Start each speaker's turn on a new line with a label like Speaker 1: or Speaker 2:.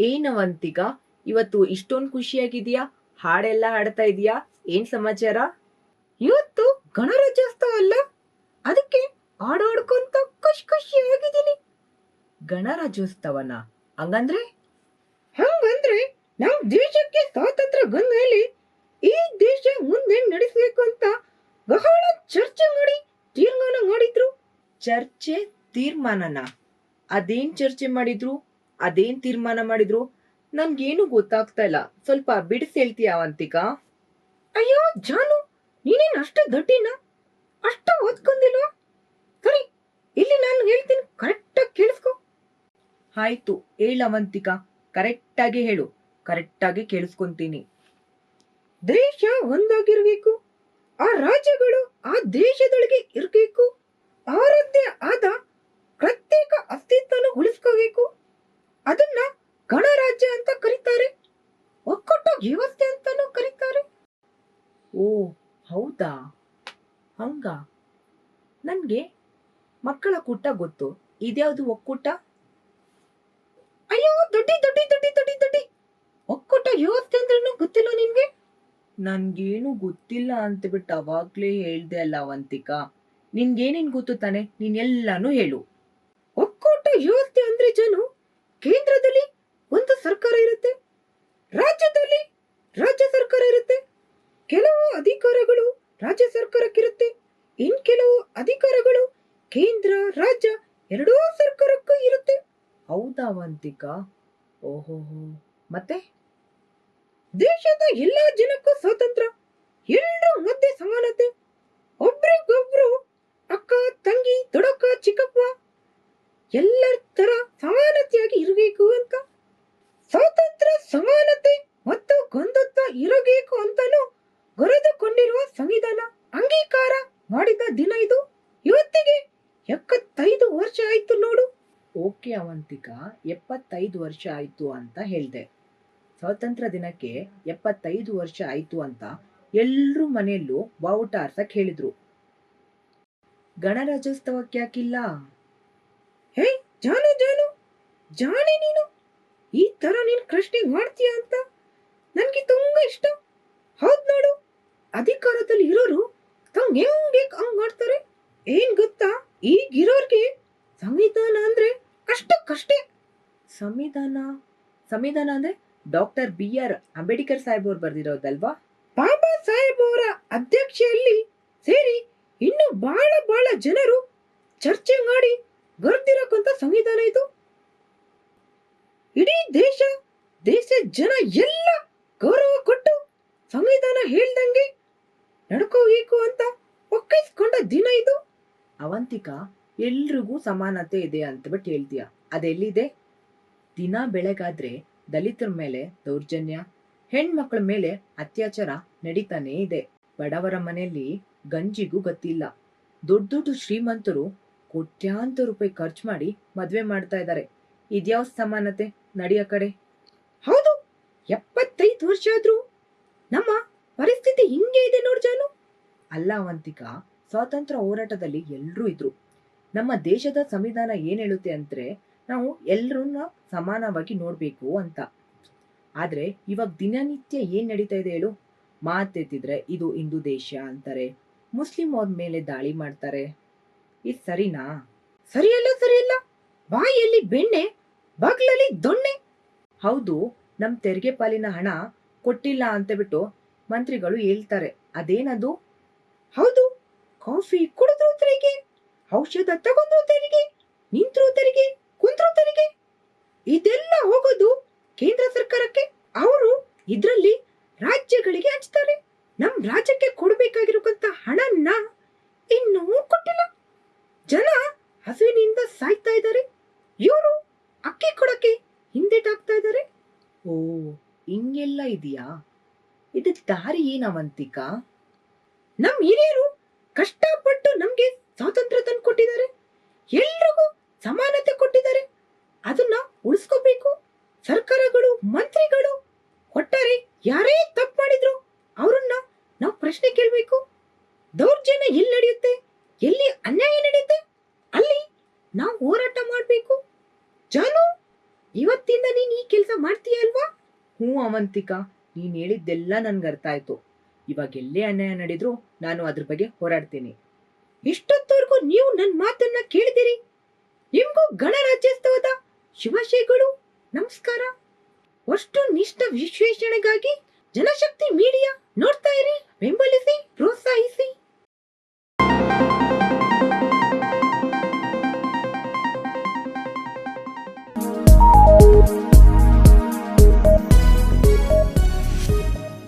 Speaker 1: ಏನವಂತಿಗ ಇವತ್ತು ಇಷ್ಟೊಂದು ಖುಷಿಯಾಗಿದ್ಯಾ? ಹಾಡೆಲ್ಲ ಹಾಡ್ತಾ ಇದೀಯಾ? ಏನ್ ಸಮಾಚಾರ?
Speaker 2: ಇವತ್ತು ಗಣರಾಜ್ಯೋತ್ಸವ ಅಲ್ಲ? ಅದಕ್ಕೆ ಹಾಡಾಡ್ಕೊಂತ ಖುಷಿ ಖುಷಿಯಾಗಿದ್ದೀನಿ.
Speaker 1: ಗಣರಾಜ್ಯೋತ್ಸವನ? ಹಂಗಂದ್ರೆ?
Speaker 2: ಹಂಗಂದ್ರೆ ನಮ್ ದೇಶಕ್ಕೆ ಸ್ವಾತಂತ್ರ್ಯ ಬಂದ ಮೇಲೆ ಈ ದೇಶ ಮುಂದೆ ನಡೆಸಬೇಕು ಅಂತ ಬಹಳ ಚರ್ಚೆ ಮಾಡಿ ತೀರ್ಮಾನ ಮಾಡಿದ್ರು.
Speaker 1: ಚರ್ಚೆ ತೀರ್ಮಾನನ? ಅದೇನ್ ಚರ್ಚೆ ಮಾಡಿದ್ರು? ಅದೇನ್ ತೀರ್ಮಾನ ಮಾಡಿದ್ರು? ನನ್ಗೇನು ಗೊತ್ತಾಗ್ತಾ ಇಲ್ಲ. ಸ್ವಲ್ಪ ಬಿಡಿಸಿ ಹೇಳ್ತೀಯ ಅವಂತಿಕ
Speaker 2: ಅಯ್ಯೋ, ಜಾನು, ನೀನೇನ್ ಅಷ್ಟು ದಡ್ಡಿನ? ಅಷ್ಟು ಓದ್ಕೊಂಡಿಲ್ವಾ? ಸರಿ, ಇಲ್ಲಿ ನಾನು ಹೇಳ್ತೀನಿ ಕರೆಕ್ಟಾಗಿ ಕೇಳಿಸ್ಕೊ.
Speaker 1: ಆಯ್ತು, ಹೇಳ ಅವಂತಿಕಾ ಕರೆಕ್ಟಾಗಿ ಹೇಳು ಕರೆಕ್ಟಾಗಿ ಕೇಳಿಸ್ಕೊಂತೀನಿ.
Speaker 2: ದೇಶ ಒಂದಾಗಿರ್ಬೇಕು. ಆ ರಾಜ್ಯಗಳು ಆ ದೇಶದೊಳಗೆ ಇರ್ಬೇಕು.
Speaker 1: ಓ, ಹೌದಾ? ಹಂಗ? ನನ್ಗೆ ಮಕ್ಕಳ ಕೂಟ ಗೊತ್ತು. ಇದ್ಯಾವುದು ಒಕ್ಕೂಟ?
Speaker 2: ಅಯ್ಯೋ, ದೊಡ್ಡಿ ದೊಡ್ಡಿ ದೊಡ್ಡಿ ದೊಡ್ಡಿ ದೊಡ್ಡಿ. ಒಕ್ಕೂಟ ವ್ಯವಸ್ಥೆ ಅಂದ್ರೂ ಗೊತ್ತಿಲ್ಲ ನಿನ್ಗೆ?
Speaker 1: ನನ್ಗೇನು ಗೊತ್ತಿಲ್ಲ ಅಂತ ಬಿಟ್ಟು ಅವಾಗ್ಲೇ ಹೇಳ್ದೆ ಅಲ್ಲ ಅವಂತಿಕ ನಿನ್ಗೇನೇನ್ ಗೊತ್ತು ತಾನೆ? ನೀನ್ ಎಲ್ಲಾನು ಹೇಳು.
Speaker 2: ಒಕ್ಕೂಟ ವ್ಯವಸ್ಥೆ ಅಂದ್ರೆ ಜನು? ಕೇಂದ್ರದಲ್ಲಿ ಒಂದು ಸರ್ಕಾರ ಇರುತ್ತೆ? ರಾಜ್ಯದಲ್ಲಿ ರಾಜ್ಯ ಸರ್ಕಾರ ಇರುತ್ತೆ? ಕೆಲವು ಅಧಿಕಾರಗಳು ರಾಜ್ಯ ಸರ್ಕಾರಕ್ಕಿರುತ್ತೆ. ಇನ್ ಕೆಲವು ಅಧಿಕಾರಗಳು ಕೇಂದ್ರ, ರಾಜ್ಯ ಎರಡೂ ಸರ್ಕಾರಕ್ಕೂ ಇರುತ್ತೆ.
Speaker 1: ಹೌದಾ ವಂತಿಕ? ಓಹೋಹೋ. ಮತ್ತೆ
Speaker 2: ದೇಶದ ಎಲ್ಲಾ ಜನಕ್ಕೂ ಸ್ವಾತಂತ್ರ್ಯ ಎಲ್ಲರ ಮಧ್ಯೆ ಸಮಾನತೆ ಒಬ್ರಿಗೊಬ್ರು ಅಕ್ಕ ತಂಗಿ ದೊಡ್ಡಕ್ಕ ಚಿಕ್ಕಪ್ಪ ಎಲ್ಲರ ತರ ಸಮಾನತೆಯಾಗಿ ಇರಬೇಕು ಅಂತ ಸ್ವಾತಂತ್ರ್ಯ ಸಮಾನತೆ ಮತ್ತು ಗೊಂದತ್ವ ಇರಬೇಕು ಅಂತಾನು ಬರೆದುಕೊಂಡಿರುವ ಸಂವಿಧಾನ ಅಂಗೀಕಾರ ಮಾಡಿದ ದಿನ ಇದು ಇವತ್ತಿಗೆ ಎಪ್ಪತ್ತೈದು ವರ್ಷ ಆಯ್ತು ನೋಡು.
Speaker 1: ಓಕೆ ಅವಂತಿಕಾ, ಎಪ್ಪತ್ತೈದು ವರ್ಷ ಆಯ್ತು ಅಂತ ಹೇಳ್ದೆ. ಸ್ವಾತಂತ್ರ್ಯ ದಿನಕ್ಕೆ ಎಪ್ಪತ್ತೈದು ವರ್ಷ ಆಯ್ತು ಅಂತ ಎಲ್ಲರೂ ಮನೆಯಲ್ಲೂ ಬಾವುಟ ಆರ್ಸಕ್ ಹೇಳಿದ್ರು. ಗಣರಾಜ್ಯೋತ್ಸವಕ್ಕೆ ಯಾಕಿಲ್ಲ?
Speaker 2: ಹೇ, ಜಾನು ಜಾನು, ಜಾಣಿ ನೀನು? ಈ ತರ ನೀನ್ ಕೃಷ್ಣಿಗೆ ಮಾಡ್ತೀಯ ಅಂತ? ನನ್ಗೆ ತುಂಬಾ ಇಷ್ಟ. ಹೌದ್ ನೋಡು. ಅಧಿಕಾರದಲ್ಲಿ ಇರೋರು ತಂಗ್ ಹೆಂಗ್ ಬೇಕು ಹಂಗ್ ಮಾಡ್ತಾರೆ? ಏನ್ ಗೊತ್ತಾ? ಸಂವಿಧಾನ ಅಂದ್ರೆ ಕಷ್ಟಕ್ಕಷ್ಟೇ
Speaker 1: ಸಂವಿಧಾನ ಸಂವಿಧಾನ ಅಂದ್ರೆ doctor B R Ambedkar Saheb ಅವ್ರು ಬರ್ದಿರೋದಲ್ವಾ?
Speaker 2: ಬಾಬಾ ಸಾಹೇಬ್ ಅವರ ಅಧ್ಯಕ್ಷೆಯಲ್ಲಿ ಸೇರಿ ಇನ್ನು ಬಹಳ ಬಹಳ ಜನರು ಚರ್ಚೆ ಮಾಡಿ ಬರ್ದಿರಕ್ಕಂತ ಸಂವಿಧಾನ ಇದು. ಇಡೀ ದೇಶ ದೇಶದ ಜನ ಎಲ್ಲ ಗೌರವ ಕೊಟ್ಟು ಸಂವಿಧಾನ ಹೇಳ್ದಂಗೆ ನಡ್ಕೋಬೇಕು ಅಂತ ಒಕ್ಕಿಸ್ಕೊಂಡ ದಿನ ಇದು.
Speaker 1: ಅವಂತಿಕಾ? ಎಲ್ರಿಗೂ ಸಮಾನತೆ ಇದೆ ಅಂತ ಬಿಟ್ಟು ಹೇಳ್ತೀಯ. ಅದೆಲ್ಲಿದೆ? ದಿನ ಬೆಳಗಾದ್ರೆ ದಲಿತರ ಮೇಲೆ ದೌರ್ಜನ್ಯ, ಹೆಣ್ಮಕ್ಳ ಮೇಲೆ ಅತ್ಯಾಚಾರ ನಡೀತಾನೇ ಇದೆ. ಬಡವರ ಮನೆಯಲ್ಲಿ ಗಂಜಿಗೂ ಗೊತ್ತಿಲ್ಲ. ದೊಡ್ಡ ದೊಡ್ಡ ಶ್ರೀಮಂತರು ಕೋಟ್ಯಾಂತರ ರೂಪಾಯಿ ಖರ್ಚು ಮಾಡಿ ಮದ್ವೆ ಮಾಡ್ತಾ ಇದ್ದಾರೆ ಇದ್ಯಾವ ಸಮಾನತೆ ನಡೆಯ ಕಡೆ?
Speaker 2: ಹೌದು, ಎಪ್ಪತ್ತೈದು ವರ್ಷ ಆದ್ರೂ. ನಮ್ಮ ಪರಿಸ್ಥಿತಿ ಹಿಂಗೆ ಇದೆ ನೋಡ್ ಜಾನು.
Speaker 1: ಅಲ್ಲ ಅವಂತಿಕ ಸ್ವಾತಂತ್ರ್ಯ ಹೋರಾಟದಲ್ಲಿ ಎಲ್ರೂ ಇದ್ರು. ನಮ್ಮ ದೇಶದ ಸಂವಿಧಾನ ಏನ್ ಹೇಳುತ್ತೆ ಅಂದ್ರೆ ನಾವು ಎಲ್ಲರನ್ನ ಸಮಾನವಾಗಿ ನೋಡ್ಬೇಕು ಅಂತ. ಆದ್ರೆ ಇವಾಗ ದಿನನಿತ್ಯ ಏನ್ ನಡೀತಾ ಇದೆ ಹೇಳು? ಮಾತೆತ್ತಿದ್ರೆ ಇದು ಹಿಂದೂ ದೇಶ ಅಂತಾರೆ. ಮುಸ್ಲಿಂ ಅವ್ರ ಮೇಲೆ ದಾಳಿ ಮಾಡ್ತಾರೆ. ಇದು ಸರಿನಾ?
Speaker 2: ಸರಿಯಲ್ಲ ಸರಿಯಲ್ಲ. ಬಾಯಿಯಲ್ಲಿ ಬೆಣ್ಣೆ, ಬಾಗ್ಲಲ್ಲಿ ದೊಣ್ಣೆ.
Speaker 1: ಹೌದು, ನಮ್ ತೆರಿಗೆ ಪಾಲಿನ ಹಣ ಕೊಟ್ಟಿಲ್ಲ ಅಂತ ಬಿಟ್ಟು ಮಂತ್ರಿಗಳು ಹೇಳ್ತಾರೆ. ಅದೇನದು?
Speaker 2: ಹೌದು, ಕಾಫಿ ಕುಡಿದ್ರು ತೆರಿಗೆ ಔಷಧ ತಗೊಂಡ್ರು ತೆರಿಗೆ ನಿಂತ್ರು ತೆರಿಗೆ ಕುಂತ್ರು ತೆರಿಗೆ ಇದೆಲ್ಲ ಹೋಗೋದು ಕೇಂದ್ರ ಸರ್ಕಾರಕ್ಕೆ? ಅವರು ಇದ್ರಲ್ಲಿ ರಾಜ್ಯಗಳಿಗೆ ಹಂಚ್ತಾರೆ. ನಮ್ ರಾಜ್ಯಕ್ಕೆ ಕೊಡ್ಬೇಕಾಗಿರುವಂತ ಹಣನ್ನ ಇನ್ನೂ ಕೊಟ್ಟಿಲ್ಲ. ಜನ ಹಸುವಿನಿಂದ ಸಾಯ್ತಾ ಇದ್ದಾರೆ. ಇವರು ಅಕ್ಕಿ ಕೊಡಕ್ಕೆ ಹಿಂದೆಟಾಕ್ತಾ ಇದ್ದಾರೆ.
Speaker 1: ಓ, ಹಿಂಗೆಲ್ಲ ಇದೆಯಾ? ಇದು ದಾರಿ ಏನವಂತಿಕಾ?
Speaker 2: ನಮ್ ಹಿರಿಯರು ಕಷ್ಟಪಟ್ಟು ನಮ್ಗೆ ಸ್ವಾತಂತ್ರ್ಯ ತಂದು ಕೊಟ್ಟಿದ್ದಾರೆ. ಎಲ್ರಿಗೂ ಸಮಾನತೆ ಕೊಟ್ಟಿದ್ದಾರೆ. ಅದನ್ನ ಉಳಿಸ್ಕೋಬೇಕು. ಸರ್ಕಾರಗಳು, ಮಂತ್ರಿಗಳು ಒಟ್ಟಾರೆ ಯಾರೇ ತಪ್ಪು ಮಾಡಿದ್ರು ಅವರನ್ನ ನಾವು ಪ್ರಶ್ನೆ ಕೇಳಬೇಕು. ದೌರ್ಜನ್ಯ ಎಲ್ಲಿ ನಡೆಯುತ್ತೆ? ಎಲ್ಲಿ ಅನ್ಯಾಯ ನಡೆಯುತ್ತೆ? ಅಲ್ಲಿ ನಾವು ಹೋರಾಟ ಮಾಡಬೇಕು. ಜಾನು, ಇವತ್ತಿಂದ ನೀನು ಈ ಕೆಲಸ ಮಾಡ್ತೀಯ ಅಲ್ವಾ?
Speaker 1: ಹ್ಞೂ ಅವಂತಿಕಾ, ನೀನ್ ಹೇಳಿದ್ದೆಲ್ಲ ನನ್ಗೆ ಅರ್ಥ ಆಯ್ತು. ಇವಾಗ ಎಲ್ಲೇ ಅನ್ಯಾಯ ನಡೆದ್ರು ನಾನು ಅದ್ರ ಬಗ್ಗೆ ಹೋರಾಡ್ತೀನಿ.
Speaker 2: ಇಷ್ಟೊತ್ತವರೆಗೂ ನೀವು ನನ್ನ ಮಾತನ್ನ ಕೇಳಿದಿರಿ ನಿಮಗೂ ಗಣರಾಜ್ಯೋತ್ಸವದ ಶುಭಾಶಯಗಳು ನಮಸ್ಕಾರ. ಅಷ್ಟು ನಿಷ್ಠ ವಿಶ್ಲೇಷಣೆಗಾಗಿ ಜನಶಕ್ತಿ ಮೀಡಿಯಾ ನೋಡ್ತಾ ಇರಿ. ಬೆಂಬಲಿಸಿ, ಪ್ರೋತ್ಸಾಹಿಸಿ.